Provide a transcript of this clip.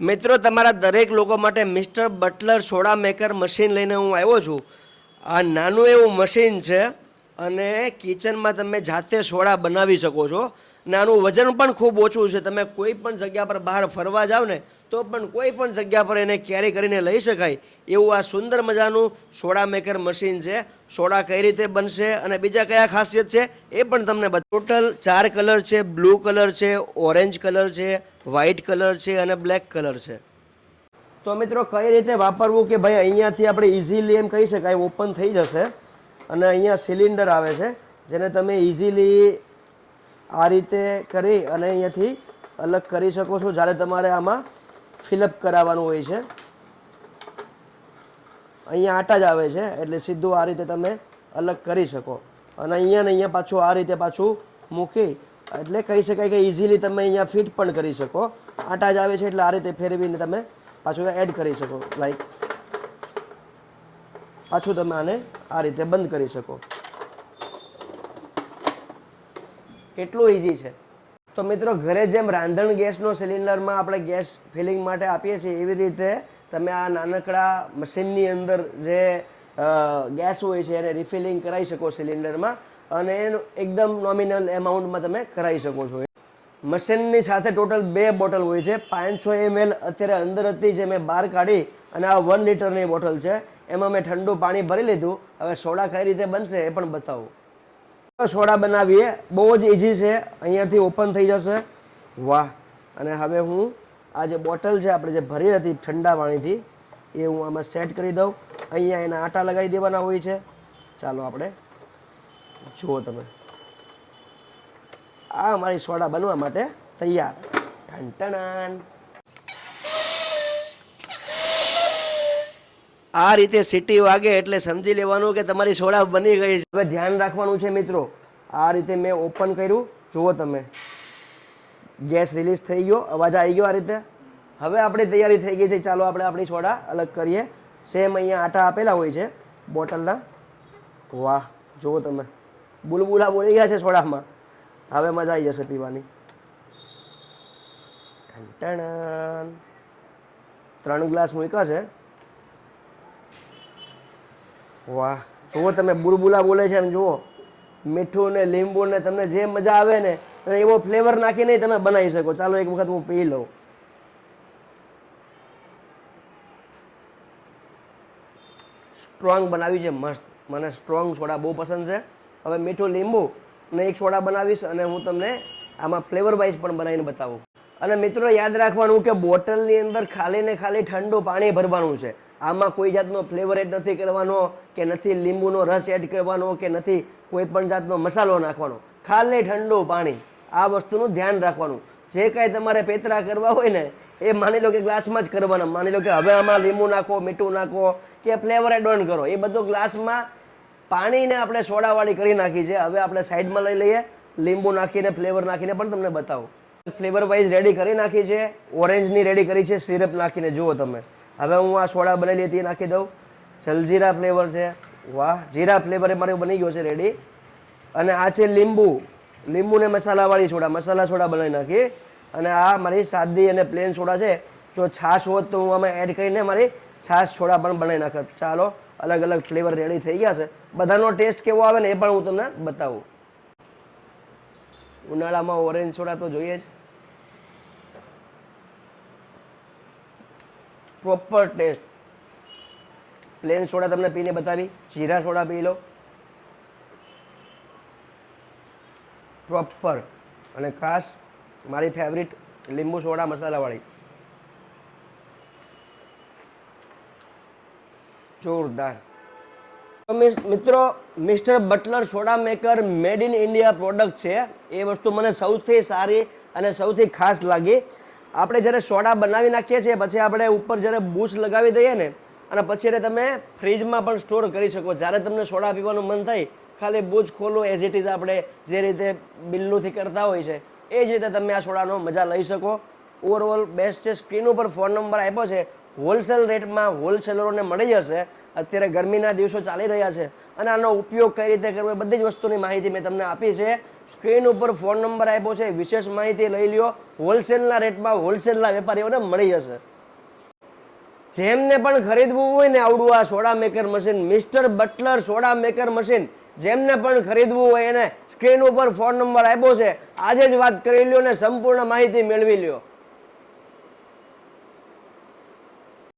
મિત્રો, તમારા દરેક લોકો માટે mister Butler soda maker machine લઈને હું આવ્યો છું. આ નાનું એવું મશીન છે. અને કિચનમાં તમે જાતે સોડા બનાવી શકો છો. ને આનું વજન પણ ખૂબ ઓછું છે. તમે કોઈ પણ જગ્યા પર બહાર ફરવા જાઓ ને, તો પણ કોઈ પણ જગ્યા પર એને કેરી કરીને લઈ શકાય. એવું આ સુંદર મજાનું સોડા મેકર મશીન છે. સોડા કઈ રીતે બનશે અને બીજા કયા ખાસિયત છે એ પણ તમને ટોટલ ચાર કલર છે. બ્લુ કલર છે, ઓરેન્જ કલર છે, વ્હાઇટ કલર છે અને બ્લેક કલર છે. તો મિત્રો કઈ રીતે વાપરવું કે ભાઈ અહીંયાથી આપણે ઇઝીલી એમ કહી શકાય, ઓપન થઈ જશે. અને અહીંયા સિલિન્ડર આવે છે, જેને તમે ઇઝીલી આ રીતે કરી અને અહીંયાથી અલગ કરી શકો છો, જ્યારે તમારે આમાં ફિલઅપ કરાવવાનું હોય છે. અહીંયા આટા જ આવે છે, એટલે સીધું આ રીતે તમે અલગ કરી શકો. અને અહીંયા ને અહીંયા પાછું આ રીતે પાછું મૂકી, એટલે કહી શકાય કે ઇઝીલી તમે અહીંયા ફિટ પણ કરી શકો. આટા જ આવે છે, એટલે આ રીતે ફેરવીને તમે પાછું એડ કરી શકો લાઈક પાછું તમે આને આ રીતે બંધ કરી શકો. કેટલું ઇઝી છે. તો મિત્રો ઘરે જેમ રાંધણ ગેસનો સિલિન્ડરમાં આપણે ગેસ ફિલિંગ માટે આપીએ છીએ, એવી રીતે તમે આ નાનકડા મશીનની અંદર જે ગેસ હોય છે એને રિફિલિંગ કરાવી શકો સિલિન્ડરમાં અને એનું એકદમ નોમિનલ એમાઉન્ટમાં તમે કરાવી શકો છો. મશીનની સાથે ટોટલ બે બોટલ હોય છે. પાંચસો એમએલ અત્યારે અંદર હતી જે મેં બહાર કાઢી અને આ વન લીટરની બોટલ છે. એમાં મેં ઠંડુ પાણી ભરી લીધું. હવે સોડા કઈ રીતે બનશે એ પણ બતાવું. સોડા બનાવીએ. બહુ જ ઇઝી છે. અહીંયાથી ઓપન થઈ જશે. વાહ! અને હવે હું આ જે બોટલ છે, આપણે જે ભરી હતી ઠંડા પાણીથી, એ હું આમાં સેટ કરી દઉં. અહીંયા એના આટા લગાવી દેવાના હોય છે. ચાલો આપણે જુઓ તમે. આ અમારી સોડા બનવા માટે તૈયાર. ઠંટણાન આ રીતે સીટી વાગે એટલે સમજી લેવાનું કે તમારી સોડા બની ગઈ છે. હવે ધ્યાન રાખવાનું છે મિત્રો, આ રીતે મેં ઓપન કર્યું. જુઓ તમે. ગેસ રિલીઝ થઈ ગયો, અવાજ આવી ગયો આ રીતે. હવે આપણી તૈયારી થઈ ગઈ છે. ચાલો આપણે આપણી સોડા અલગ કરીએ. સેમ અહીંયા આટા આપેલા હોય છે બોટલના. વાહ, જુઓ તમે. બુલબુલા બોલી ગયા છે સોડામાં. હવે મજા આવી જશે પીવાની. ઠંટણ ત્રણ ગ્લાસ મૂક્યા છે. વાહ. જુઓ તમે, બુલબુલા બોલે છે એમ જુઓ. મીઠું ને લીંબુ ને તમને જે મજા આવે ને એવો ફ્લેવર નાખીને તમે બનાવી શકો. ચાલો, એક વખત હું પી લઉં. સ્ટ્રોંગ બનાવી છે, મસ્ત. મને સ્ટ્રોંગ સોડા બહુ પસંદ છે. હવે મીઠું, લીંબુ ને એક સોડા બનાવીશ અને હું તમને આમાં ફ્લેવર વાઇઝ પણ બનાવીને બતાવું. અને મિત્રો, યાદ રાખવાનું કે બોટલની અંદર ખાલી ને ખાલી ઠંડુ પાણી ભરવાનું છે. આમાં કોઈ જાતનો ફ્લેવર એડ નથી કરવાનો, કે નથી લીંબુનો રસ એડ કરવાનો, કે નથી કોઈ પણ જાતનો મસાલો નાખવાનો. ખાલી ઠંડુ પાણી. આ વસ્તુનું ધ્યાન રાખવાનું. જે કાંઈ તમારે પેતરા કરવા હોય ને, એ માની લો કે ગ્લાસમાં જ કરવાના. માની લો કે હવે આમાં લીંબુ નાખો, મીઠું નાખો, કે ફ્લેવર એડ ઓન કરો. એ બધું ગ્લાસમાં પાણીને આપણે સોડાવાળી કરી નાખી છે. હવે આપણે સાઈડમાં લઈ લઈએ. લીંબુ નાખીને, ફ્લેવર નાખીને પણ તમને બતાવું. ફ્લેવર વાઇઝ રેડી કરી નાખી છે. ઓરેન્જની રેડી કરી છે. સિરપ નાખીને જુઓ તમે. હવે હું આ સોડા બનાવી હતી નાખી દઉં. જલજીરા ફ્લેવર છે. વાહ, જીરા ફ્લેવર એ મારે બની ગયો છે રેડી અને આ છે લીંબુ. લીંબુ ને મસાલાવાળી સોડા, મસાલા સોડા બનાવી નાખી. અને આ મારી સાદી અને પ્લેન સોડા છે. જો છાશ હોત તો હું આમાં એડ કરીને મારી છાશ સોડા પણ બનાવી નાખત. ચાલો. અલગ અલગ ફ્લેવર રેડી થઈ ગયા છે. બધાનો ટેસ્ટ કેવો આવે ને એ પણ હું તમને બતાવું. ઉનાળામાં ઓરેન્જ સોડા તો જોઈએ જ. પ્રોપર ટેસ્ટ પ્લેન સોડા તમને પીને બતાવી. જીરા સોડા પી લો. પ્રોપર અને ખાસ મારી ફેવરિટ લીંબુ સોડા મસાલાવાળી. જોરદાર. તો મિત્રો, mister Butler soda maker made in India product છે. એ વસ્તુ મને સૌથી સારી અને સૌથી ખાસ લાગી. આપણે જ્યારે સોડા બનાવી નાખીએ છીએ, પછી આપણે ઉપર જ્યારે બૂચ લગાવી દઈએ ને, અને પછી એને તમે ફ્રીજમાં પણ સ્ટોર કરી શકો. જ્યારે તમને સોડા પીવાનું મન થાય, ખાલી બૂચ ખોલો એઝ ઇટ ઇઝ આપણે જે રીતે બિલ્લુથી કરતા હોય છે, એ જ રીતે તમે આ સોડાનો મજા લઈ શકો. ઓવરઓલ બેસ્ટ છે. સ્ક્રીન ઉપર ફોન નંબર આપ્યો છે. હોલસેલ રેટમાં હોલસેલરોને મળી જશે. અત્યારે ગરમીના દિવસો ચાલી રહ્યા છે. અને આનો ઉપયોગ કઈ રીતે કરવો એ બધી જ વસ્તુની માહિતી મેં તમને આપી છે. સ્ક્રીન ઉપર ફોન નંબર આપ્યો છે. વિશેષ માહિતી લઈ લ્યો. હોલસેલના રેટમાં હોલસેલના વેપારીઓને મળી જશે. જેમને પણ ખરીદવું હોય ને આવડું આ soda maker machine, mister Butler soda maker machine, જેમને પણ ખરીદવું હોય એને સ્ક્રીન ઉપર ફોન નંબર આપ્યો છે. આજે જ વાત કરી લ્યો ને સંપૂર્ણ માહિતી મેળવી લ્યો.